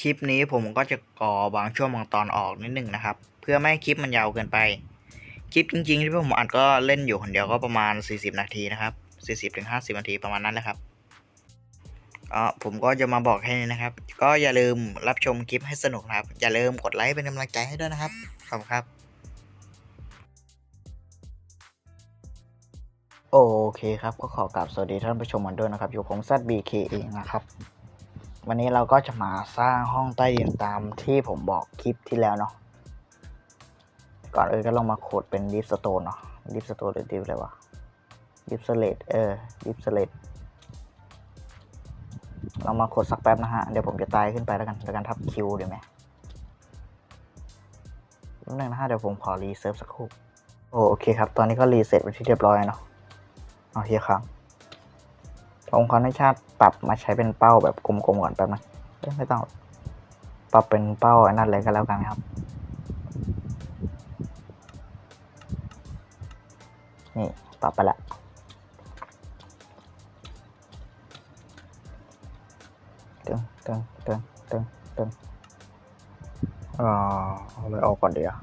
คลิปนี้ผมก็จะก่อบางช่วงบางตอนออกนิดหนึ่งนะครับ เพื่อไม่ให้คลิปมันยาวเกินไป คลิปจริง ๆ ที่ผมอัดก็เล่นอยู่คนเดียวก็ประมาณ 40 นาทีนะครับ 40ถึง50 นาทีประมาณนั้นแหละครับก็ผมก็จะมาบอกให้นะครับ ก็อย่าลืมรับชมคลิปให้สนุกนะครับ อย่าลืมกดไลค์เป็นกำลังใจให้ด้วยนะครับ ขอบคุณครับ โอเคครับ ก็ขอกราบสวัสดีท่านผู้ชมกันด้วยนะครับ อยู่ผม ZBK เองนะครับ วันนี้เราก็จะมาสร้างห้องใต้ดินตามที่ผมบอกคลิปที่แล้วเนาะก่อนอื่นก็ลองมาโคดเป็นดิฟสโตนเนาะดิฟสโตนหรือดิฟอะไรวะดิฟสเลตเออดิฟสเลตเรามาโคดสักแป๊บนะฮะ เดี๋ยวผมจะตายขึ้นไปแล้วกันแล้วกันทับคิวเดี๋ยวไหมนิดนึงนะฮะเดี๋ยวผมขอรีเซิร์ฟสักครู่โอเคครับ ตอนนี้ก็รีเซ็ตไปที่เรียบร้อยเนาะเอาเฮียครับ ผมขออนุญาตปรับมาใช้เป็นเป้าแบบกลมๆก่อนแป๊บนึงไม่ต้อง ปรับเป็นเป้าอันนั้นเลยก็แล้วกันครับ นี่ปรับไปละตึงตึงตึงตึงตึงอ่าเอาเลยออกก่อนเดี๋ยว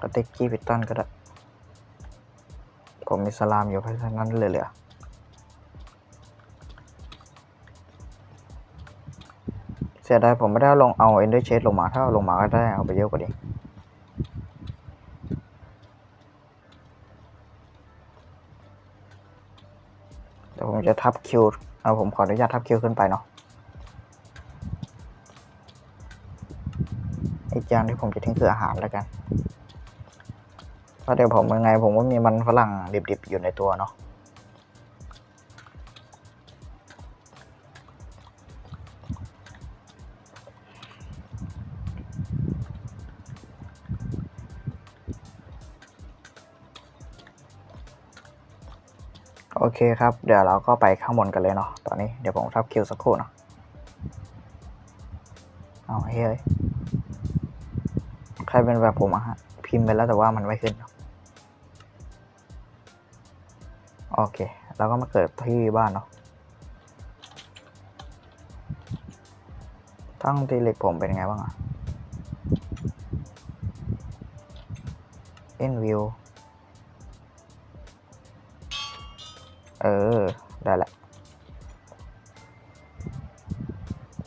กระติกกี้พิตตันก็ได้ ผมมีสลามอยู่เพราะฉะนั้นเลยเหลือ สียดายผมไม่ได้เอาลงเอาเอนเดอร์เชดลงมาถ้าเอาลงมาก็ได้เอาไปเยอะกว่านี้เดี๋ยวผมจะทับคิวเอาผมขออนุญาตทับคิวขึ้นไปเนาะอีกอย่างที่ผมจะทิ้งคืออาหารแล้วกันเพราะเดี๋ยวผมยังไงผมก็มีมันฝรั่งดิบๆอยู่ในตัวเนาะ เคครับ เดี๋ยวเราก็ไปข้างบนกันเลยเนาะตอนนี้เดี๋ยวผมทับคิวสักครู่เนาะเอาเฮ้ยใครเป็นแบบผมอะฮะ พิมพ์ไปแล้วแต่ว่ามันไม่ขึ้นเนอะโอเค เราก็มาเกิดที่บ้านเนาะตั้งตีเหล็กผมเป็นไงบ้างอะ in view เออ ได้ละ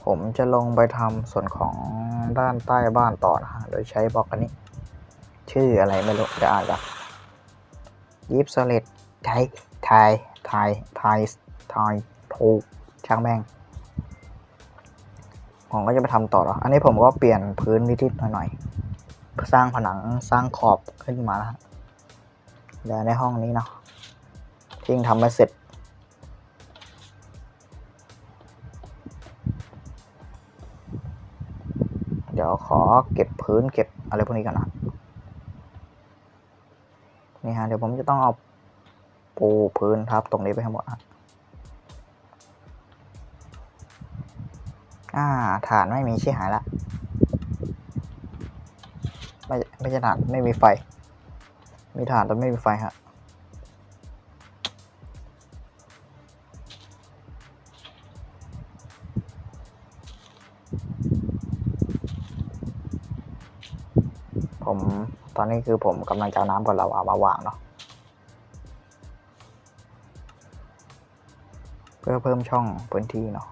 ผมจะลงไปทำส่วนของด้านใต้บ้านต่อนะฮะ โดยใช้บล็อกอันนี้ ชื่ออะไรไม่รู้จะอ่านกันยิปสเลตไทย ไทย ไทย ไทย ไทยถูกช่างแม่ง ผมก็จะไปทำต่อแล้ว อันนี้ผมก็เปลี่ยนพื้นนิดๆหน่อยๆ สร้างผนัง สร้างขอบขึ้นมาแล้วในห้องนี้เนาะ ยังทำไม่เสร็จ เดี๋ยวขอเก็บพื้นเก็บอะไรพวกนี้ก่อนนะนี่ฮะเดี๋ยวผมจะต้องเอาปูพื้นทับตรงนี้ไปให้หมดฮะอ่าฐานไม่มีชี้หายละไม่ไม่ใช่ฐานไม่มีไฟ มีฐานแต่ไม่มีไฟฮะ ผมตอนนี้คือผมกำลังจะเอาน้ำกับเราเอามาวางเนาะเพื่อเพิ่มช่องพื้นที่เนาะ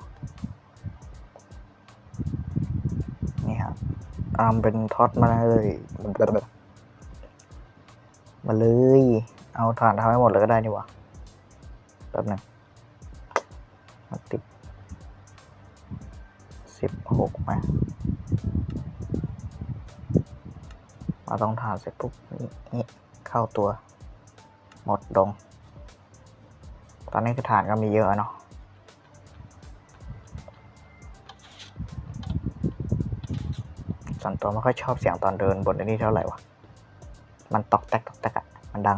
นี่ฮะทำเป็นท็อตมาเลยมาเลย เอาถ่านทำให้หมดเลยก็ได้นี่หวะแป๊บหนึงติดสิบหกมา เราต้องทานเสร็จปุ๊บนี่นี่เข้าตัว หมดดง ตอนนี้คือฐานก็มีเยอะเนาะส่วนตัวไม่ค่อยชอบเสียงตอนเดินบนไอ้นี่เท่าไหร่วะ มันตอกแตกตอกแตกอะมันดัง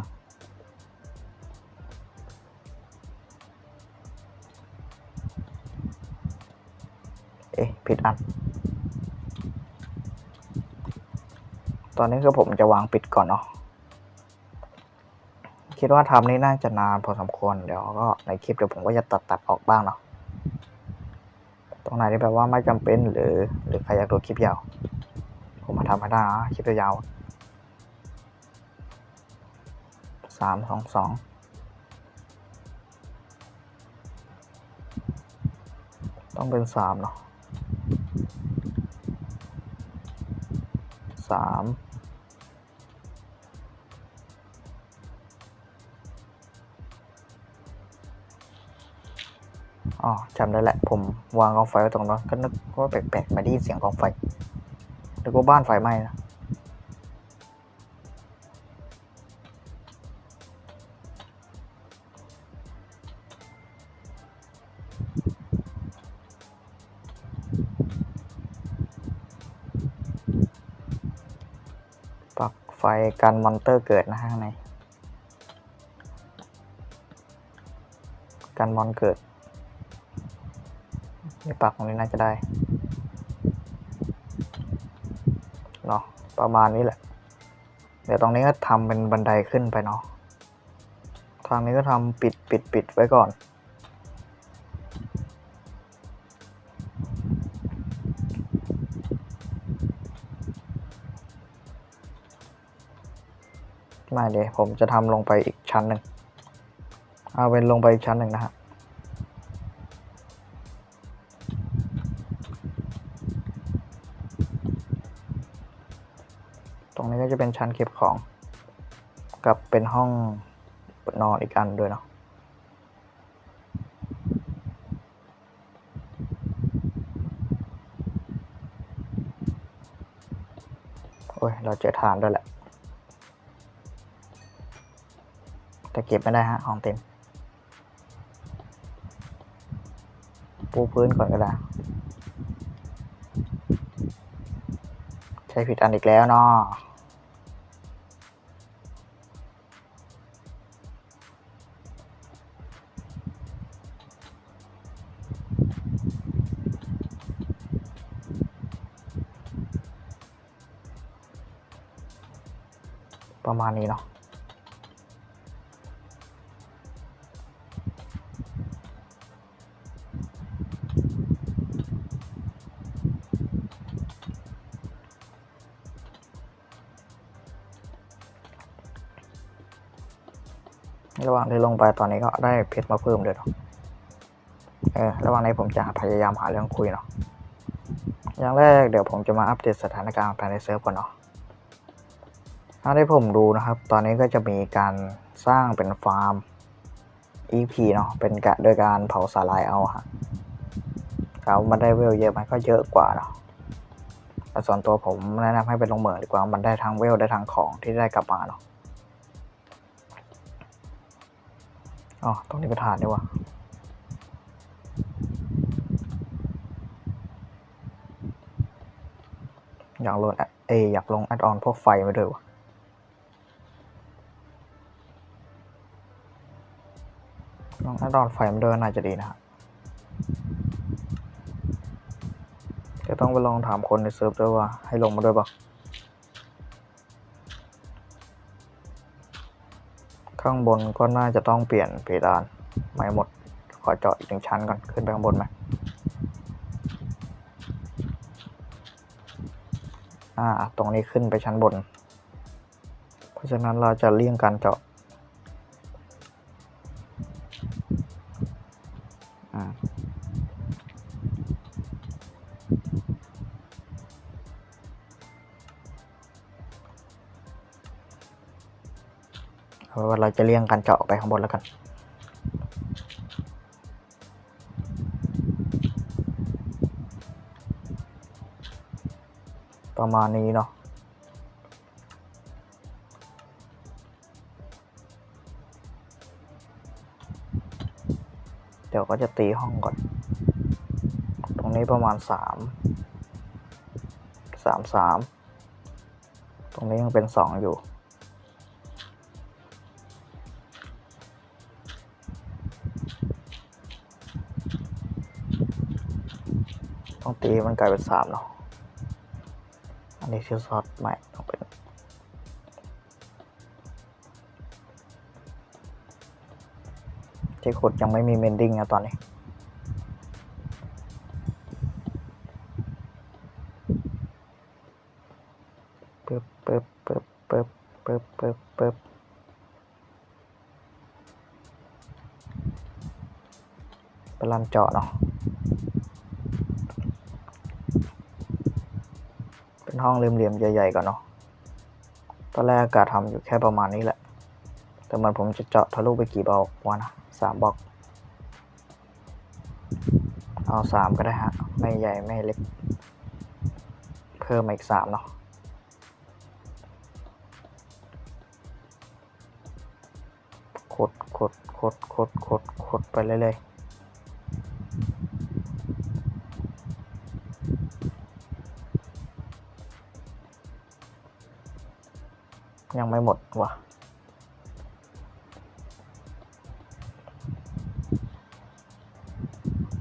เอ๊ะ ผิดอัน ตอนนี้คือผมจะวางปิดก่อนเนาะคิดว่าทำนี่น่าจะนานพอสมควรเดี๋ยวก็ในคลิปเดี๋ยวผมก็จะตัดตัดออกบ้างเนาะตรงรงไหนที่แบบว่าไม่จำเป็นหรือ หรือใครอยากดูคลิปยาว ผมมาทำให้ได้นะคลิปยาวสามสองสองต้องเป็นสามเนาะ สามอ๋อจำได้แหละ ผมวางกองไฟไว้ตรงนั้นก็นึกว่าแปลกๆไม่ได้ยินเสียงกองไฟนึกว่าบ้านไฟไหม้นะ กันมอนเตอร์เกิดนะข้างในกันมอนเกิดนี่ปักตรงนี้น่าจะได้เนาะประมาณนี้แหละ เดี๋ยวตรงนี้ก็ทำเป็นบันไดขึ้นไปเนาะทางนี้ก็ทำปิดปิดปิดไว้ก่อน ไม่เดี๋ยวผมจะทำลงไปอีกชั้นหนึ่งเอาเป็นลงไปอีกชั้นหนึ่งนะฮะตรงนี้ก็จะเป็นชั้นเก็บของ กับเป็นห้องนอนอีกอันด้วยเนาะโอ้ยเราเจอฐานด้วยแหละ แต่เก็บไม่ได้ฮะ ของเต็ม ปูพื้นก่อนก็ได้ ใช้ผิดอันอีกแล้วเนาะประมาณนี้เนาะ ระหว่างที่ลงไปตอนนี้ก็ได้เพชรมาเพิ่มด้วยเนาะเออระหว่างนี้ผมจะพยายามหาเรื่องคุยเนาะอย่างแรกเดี๋ยวผมจะมาอัปเดตสถานการณ์ภายในเซิร์ฟก่อนเนาะถ้าได้ผมดูนะครับ ตอนนี้ก็จะมีการสร้างเป็นฟาร์ม EP เนาะเป็นกะโดยการเผาสาลายเอาฮะเอามันได้เวลเยอะไหมก็เยอะกว่าเนาะแต่ส่วนตัวผมแนะนำให้เป็นลงเหมืองดีกว่ามันได้ทั้งเวลได้ทั้งของที่ได้กลับมาเนาะ อ๋อตรงนี้เป็นฐานดีกว่าอยากโหลดเอยอยากลงแอดออนพวกไฟมาด้วยวะลองแอดออนไฟมาด้วยน่าจะดีนะฮะจะต้องไปลองถามคนในเซิร์ฟด้วยว่าให้ลงมาด้วยปะ ข้างบนก็น่าจะต้องเปลี่ยนเพดานไม่หมด ขอเจาะอีกหนึ่งชั้นก่อน ขึ้นไปข้างบนไหมอ่า ตรงนี้ขึ้นไปชั้นบน เพราะฉะนั้นเราจะเลี่ยงการเจาะ เอาเป็นว่าเราจะเลี่ยงการเจาะไปข้างบนแล้วกันประมาณนี้เนาะเดี๋ยวก็จะตีห้องก่อน ตรงนี้ประมาณสามสามสามตรงนี้ยังเป็นสองอยู่ ตีมันกลายเป็นสามเนาะ อันนี้คือซอสใหม่ต้องเป็นที่ขุดยังไม่มีเมนดิ้งนะตอนนี้ป๊บป๊บป๊บป๊บป๊บป๊บป๊บไปลันเจาะเนาะ ห้องเหลี่ยมๆใหญ่ๆก่อนเนาะ ตอนแรกอากาศทำอยู่แค่ประมาณนี้แหละ แต่มันผมจะเจาะทะลุไปกี่บล็อกวะนะสามบล็อก เอาสามก็ได้ฮะ ไม่ใหญ่ไม่เล็ก เพิ่มมาอีกสามเนาะขดขดขดขดขดขดไปเรื่อยๆ ยังไม่หมดว่ะ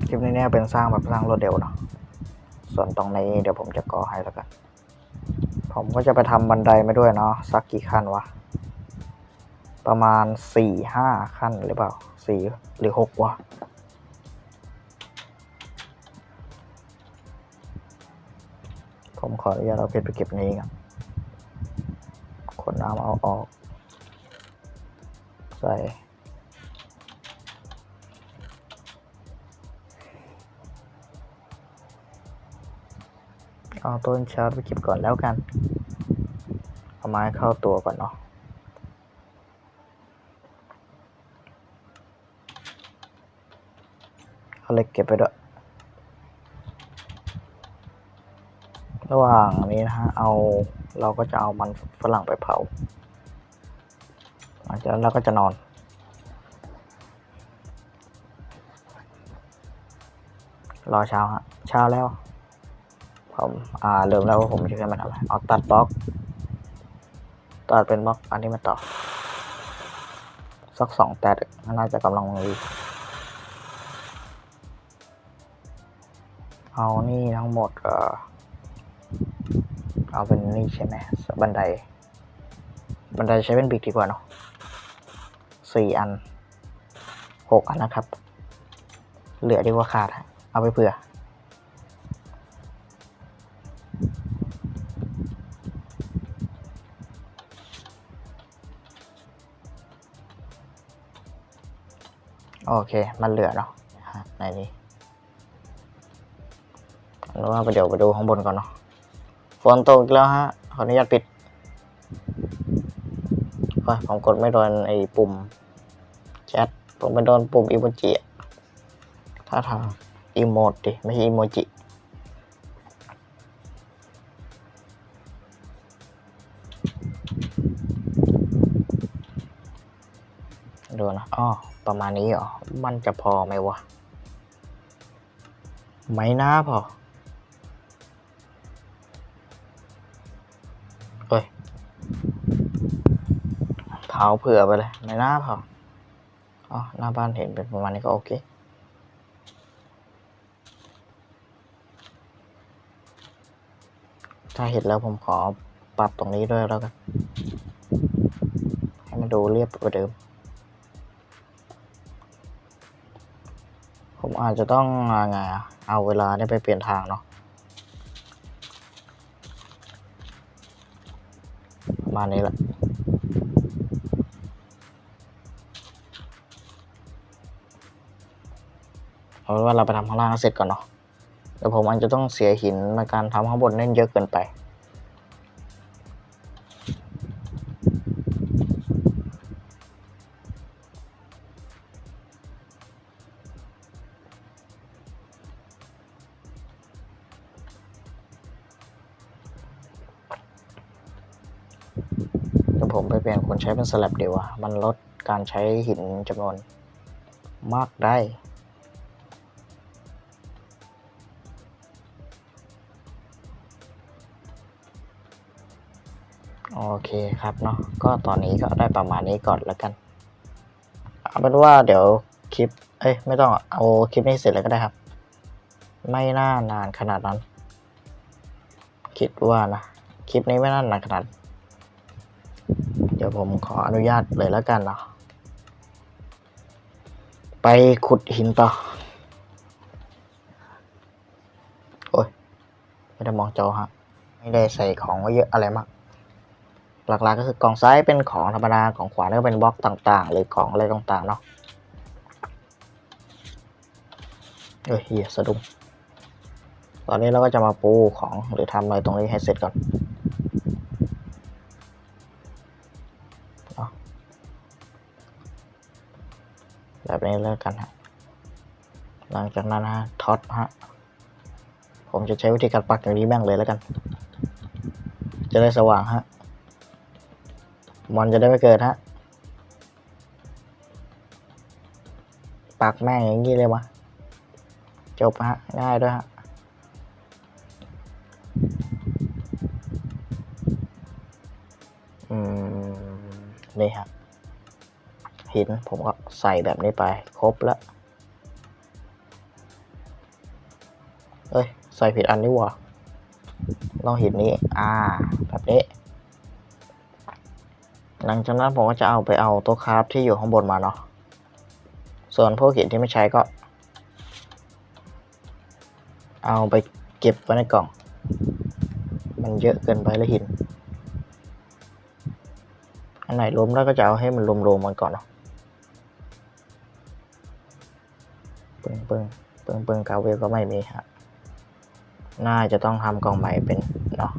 คลิปนี้เนี่ยเป็นสร้างแบบสร้างรวดเร็วเนาะส่วนตรงนี้เดี๋ยวผมจะก่อให้แล้วกัน ผมก็จะไปทำบันไดมาด้วยเนาะสักกี่ขั้นวะ ประมาณสี่ห้าขั้นหรือเปล่าสี่หรือหกวะผมขออนุญาตเอาเพชรไปเก็บนี้กัน ขนน้ำเอาออก ใส่เอาต้นชาร์จไปเก็บก่อนแล้วกัน เอาไม้เข้าตัวก่อนเนาะเอาเหล็กเก็บไปด้วย ระหว่างนี้นะฮะ เอา เราก็จะเอามันฝรั่งไปเผาหลังจากนั้นเราก็จะนอน รอเช้าฮะ เช้าแล้ว ผมอ่าเริ่มแล้วว่าผมจะขึ้นมาทำอะไรเอาตัดบล็อก ตัดเป็นบล็อกอันนี้มาต่อ สักสองแตดน่าจะกำลังดีเอานี่ทั้งหมดเอ่อ เอาเป็นนี่ใช่ไหมบันได บันไดใช้เป็นบิกดีกว่าเนาะสี่อันหกอันนะครับ เหลือดีกว่าขาด เอาไปเผื่อ โอเค มันเหลือเนาะในนี้หรือว่าเดี๋ยวไปดูข้างบนก่อนเนาะ ฝนตกอีกแล้วฮะ ขออนุญาตปิดโอ้ยผมกดไม่โดนไอ้ปุ่มแชท ผมไปโดนปุ่มอีโมจิถ้าทางอีโมดดิ ไม่ใช่อีโมจิ ดูนะอ๋อประมาณนี้เหรอ มันจะพอไหมวะ ไม่น่าพอ เผาเผื่อไปเลยไม่น่าพออ๋อหน้าบ้านเห็นเป็นประมาณนี้ก็โอเคถ้าเห็นแล้วผมขอปรับตรงนี้ด้วยแล้วกัน ให้มันดูเรียบกว่าเดิม ผมอาจจะต้องอไงอะเอาเวลาเนี่ยไปเปลี่ยนทางเนาะประมาณนี้แหละ เอาเป็นว่าเราไปทำข้างล่างเสร็จก่อนเนาะเดี๋ยวผมอาจจะต้องเสียหินในการทำข้างบนเน่นเยอะเกินไปผมไปเปลี่ยนคนใช้เป็นสลับดีกว่ามันลดการใช้หินจำนวนมากได้ โอเคครับเนาะก็ตอนนี้ก็ได้ประมาณนี้ก่อนแล้วกันเอาเป็นว่าเดี๋ยวคลิป เอ้ยไม่ต้องเอาคลิปนี้เสร็จเลยก็ได้ครับ ไม่น่านานขนาดนั้น คิดว่านะคลิปนี้ไม่น่านานขนาด เดี๋ยวผมขออนุญาตเลยแล้วกันเนาะไปขุดหินต่อโอ้ยไม่ได้มองจอฮะไม่ได้ใส่ของไว้เยอะอะไรมาก หลักๆก็คือกล่องซ้ายเป็นของธรรมดาของขวาก็เป็นบล็อกต่างๆ หรือของอะไรต่างๆเนาะเฮ้ยเฮียสะดุ้งตอนนี้เราก็จะมาปูของหรือทำอะไรตรงนี้ให้เสร็จก่อนเนาะแบบนี้แล้วกันฮะหลังจากนั้นฮะท็อตฮะผมจะใช้วิธีการปักอย่างนี้แม่งเลยแล้วกัน จะได้สว่างฮะ มอนจะได้ไม่เกิดฮะปักแม่งอย่างนี้เลยวะจบฮะง่ายด้วยฮะอืมนี่ฮะหินผมก็ใส่แบบนี้ไป ครบแล้วเอ้ย ใส่ผิดอันนี่หว่าลองหินนี้ อ่า แบบนี้ หลังจากนั้นผมก็จะเอาไปเอาโต๊ะคราฟที่อยู่ข้างบนมาเนาะ ส่วนพวกหินที่ไม่ใช้ก็ เอาไปเก็บไว้ในกล่อง มันเยอะเกินไปแล้วหิน อันไหนรวมแล้วก็จะเอาให้มันรวมๆมันก่อนเนาะปึ้งปึ้งปึ้งปึ้งกาเวลก็ไม่มีฮะ น่าจะต้องทำกล่องใหม่เป็นเนาะ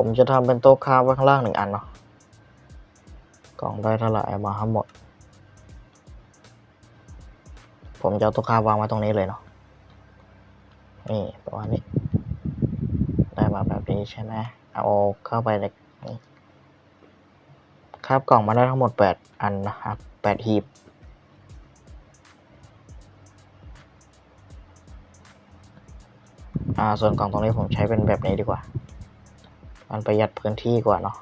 ผมจะทำเป็นโต๊ะคราไว้ข้างล่างหนึ่งอันเนาะกล่องได้เท่าไหร่มาทั้งหมด ผมจะเอาโต๊ะคราวางไว้ตรงนี้เลยเนาะนี่ประมาณนี้ ได้มาแบบนี้ใช่ไหมเอาเข้าไปในคราฟกล่องมาได้ทั้งหมดแปดอันนะครับแปดหีบอ่าส่วนกล่องตรงนี้ผมใช้เป็นแบบนี้ดีกว่า มันประหยัดพื้นที่กว่าเนาะ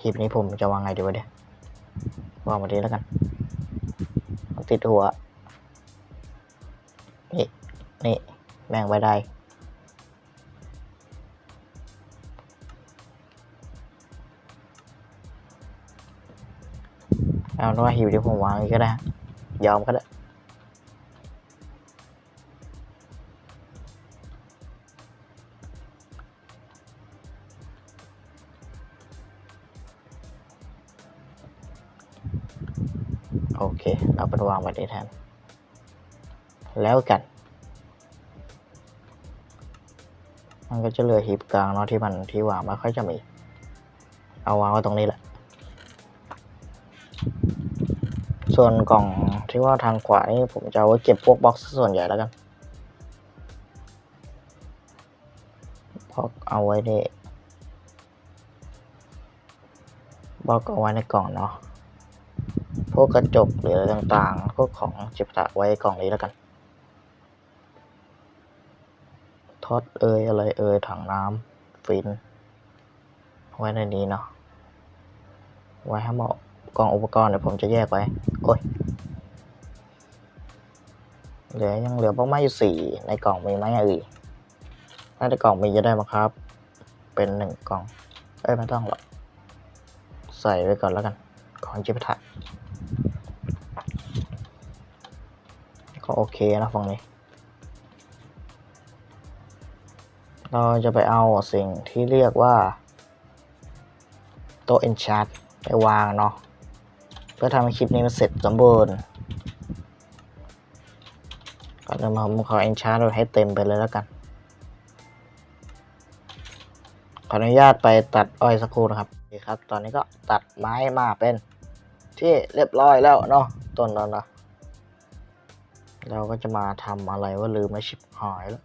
หีบนี้ผมจะวางไงดีวะเดี๋ยววางมาดีแล้วกันติดหัว นี่ นี่ แม่งไว้ได้ เอาเนว่าหิวที่ผมวางอย่างนี้ก็ได้ ยอมก็ได้าไปวางไว้ที่แทน แล้วกัน มันก็จะเหลือหีบกลางเนาะที่มันที่วางไม่ค่อยจะมี เอาวางไว้ตรงนี้แหละ ส่วนกล่องที่ว่าทางขวานี่ผมจะเอาไว้เก็บพวกบ็อกซ์ส่วนใหญ่แล้วกันบล็อกเอาไว้ในบล็อกเอาไว้ในกล่องเนาะ วกกระจกหรืออะไรต่างๆ พวกของจิบตะไว้กล่องนี้แล้วกันท็อตเอยอะไรเอยถังน้ำฟิน ไว้ในนี้เนาะไว้ให้เหมาะกล่องอุปกรณ์เดี๋ยวผมจะแยกไว้โอ้ยเหลือยังเหลือบ้างไม้อยู่สี่ในกล่องมีไหมเอ่ยถ้าในกล่องมีจะได้มาครับ เป็นหนึ่งกล่อง เอ้ยไม่ต้องหรอก ใส่ไว้ก่อนแล้วกัน ของจิบตะ ก็โอเคนะฝั่งนี้ เราจะไปเอาสิ่งที่เรียกว่าโต๊ะ enchant ไปวางเนาะเพื่อทำให้คลิปนี้มันเสร็จสมบูรณ์ก็จะมาผมขอ enchant ไว้ให้เต็มไปเลยแล้วกัน ขออนุญาตไปตัดอ้อยสักครู่นะครับโอเครับ ตอนนี้ก็ตัดไม้มาเป็นที่เรียบร้อยแล้วเนาะต้นแล้วนะ เราก็จะมาทำอะไรว่าลืมไม่ชิบหายแล้ว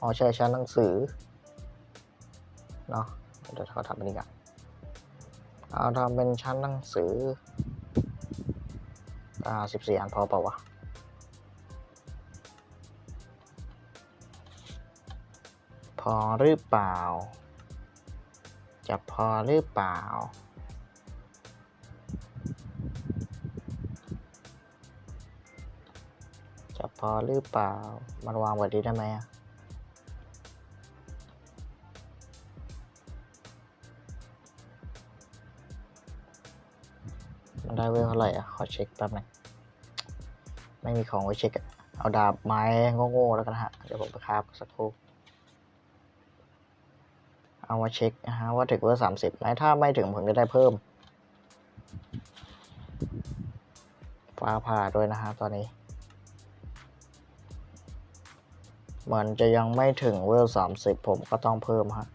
อ๋อใช่ชั้นหนังสือเนาะเดี๋ยวเขาทำเป็นอีกอะเอาทำเป็นชั้นหนังสืออ่าสิบสี่อันพอเปล่าวะพอหรือเปล่า จะพอหรือเปล่า พอหรือเปล่า มันวางไว้ดีได้ไหมอะมันได้เวลเท่าไหร่อะ ขอเช็คแป๊บหนึงไม่มีของไว้เช็คอะเอาดาบไม้โง่ๆแล้วกันฮะ เดี๋ยวผมไปคราฟสักครู่ เอามาเช็คนะฮะ ว่าถึงเวอร์สามสิบไหมถ้าไม่ถึงผมจะได้เพิ่ม ฟ้าผ่าด้วยนะฮะตอนนี้ มือนจะยังไม่ถึงเวลสามสิบผมก็ต้องเพิ่มฮะ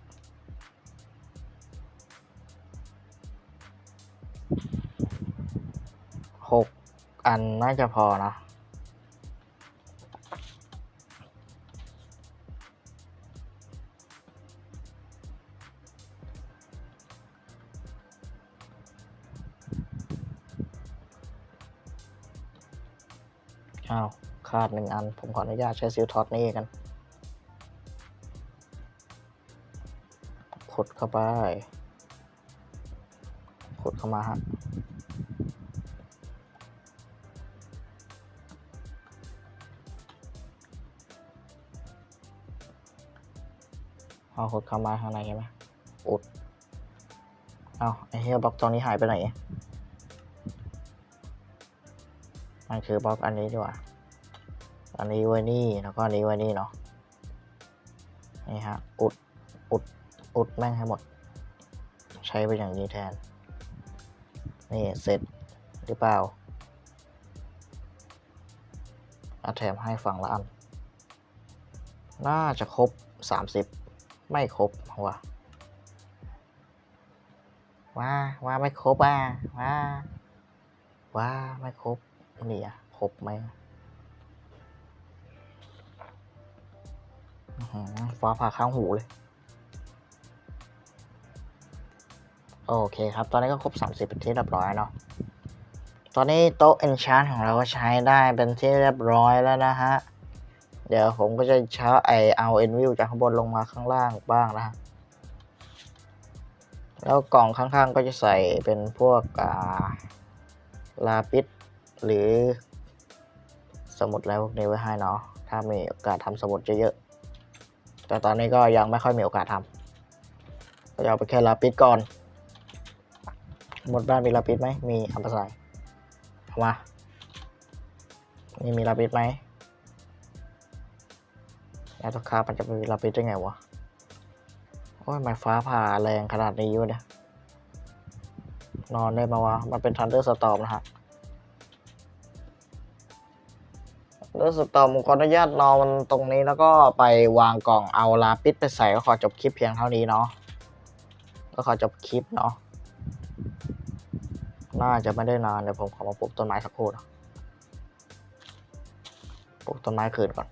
หกอันน่าจะพอนะอ้าวขาดหนึ่งอัน ผมขออนุญาตใช้ซิลท็อตนี่กัน ดเข้าไปขุดเข้ามาฮะเอาขุดเข้ามาข้างในใช่ไหมอุดเอาไอ้เฮียบล็อกตรงนี้หายไปไหนมันคือบล็อกอันนี้ดีกว่า อันนี้ไว้นี่ แล้วก็อันนี้ไว้นี่เนาะ นี่ฮะ อุด อุด อุดแม่งให้หมด ใช้ไปอย่างนี้แทน นี่ เสร็จหรือเปล่าอาแถมให้ฝั่งละอัน น่าจะครบสามสิบไม่ครบว่ะว่าว่าไม่ครบอะว่าว่าไม่ครบนี่อะครบไหมฟ้าผ่าข้างหูเลย โอเคครับ ตอนนี้ก็ครบ 30เป็นที่เรียบร้อยเนาะ ตอนนี้โต๊ะ enchant ของเราก็ใช้ได้เป็นที่เรียบร้อยแล้วนะฮะ เดี๋ยวผมก็จะใช้ไอเอา end view จากข้างบนลงมาข้างล่างบ้างนะฮะ แล้วกล่องข้างๆก็จะใส่เป็นพวกอ่าลาปิดหรือ สมุดอะไรพวกนี้ไว้ให้เนาะ ถ้ามีโอกาสทำสมุดเยอะๆ แต่ตอนนี้ก็ยังไม่ค่อยมีโอกาสทำก็เอาไปแค่ลาปิดก่อน หมดบ้านมีลาปิดไหม มีเอาไปใส่เอามา นี่มีลาปิดไหมแล้วตัวคามันจะมีลาปิดได้ไงวะ โอ้ยมันฟ้าผ่าแรงขนาดนี้อยู่เนี่ย นอนได้มาวะ มันเป็นทันเดอร์สตอมนะฮะทันเดอร์สตอมขออนุญาตนอนตรงนี้แล้วก็ไปวางกล่องเอาลาปิดไปใส่ก็ขอจบคลิปเพียงเท่านี้เนาะ ก็ขอจบคลิปเนาะ น่าจะไม่ได้นานเดี๋ยวผมขอมาปลูกต้นไม้สักครู่นะปลูกต้นไม้คืนก่อน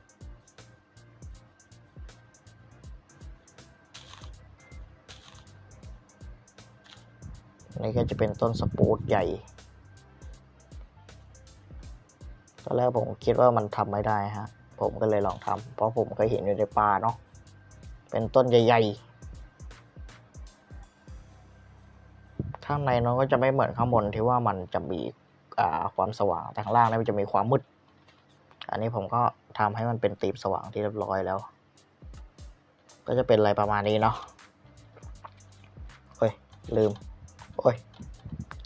นี่ก็จะเป็นต้นสปูตใหญ่ตอนแรกผมคิดว่ามันทำไม่ได้ฮะ ผมก็เลยลองทำเพราะผมเคยเห็นอยู่ในป่าเนาะ เป็นต้นใหญ่ๆ ข้างในน้องก็จะไม่เหมือนข้างบนที่ว่ามันจะมีความสว่างแต่ข้างล่างนี่มันจะมีความมืด อันนี้ผมก็ทำให้มันเป็นตีมสว่างที่เรียบร้อยแล้ว ก็จะเป็นอะไรประมาณนี้เนาะเฮ้ยลืม โอ้ย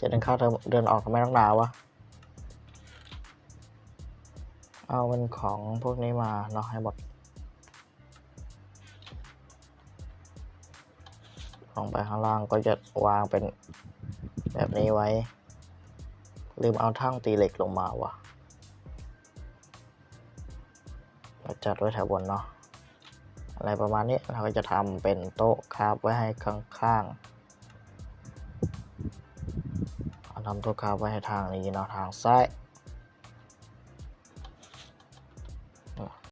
จะเดินเข้าเดินออกทำไมต้องหนาวะเอาเป็นของพวกนี้มาเนาะให้หมดลงไปข้างล่างก็จะวางเป็น แบบนี้ไว้ ลืมเอาทั้งตีเหล็กลงมาวะเราจัดไว้แถวบนเนาะอะไรประมาณนี้เราก็จะทำเป็นโต๊ะคราบไว้ให้ข้างๆเอาทำโต๊ะคราบไว้ให้ทางนี้เนาะทางซ้าย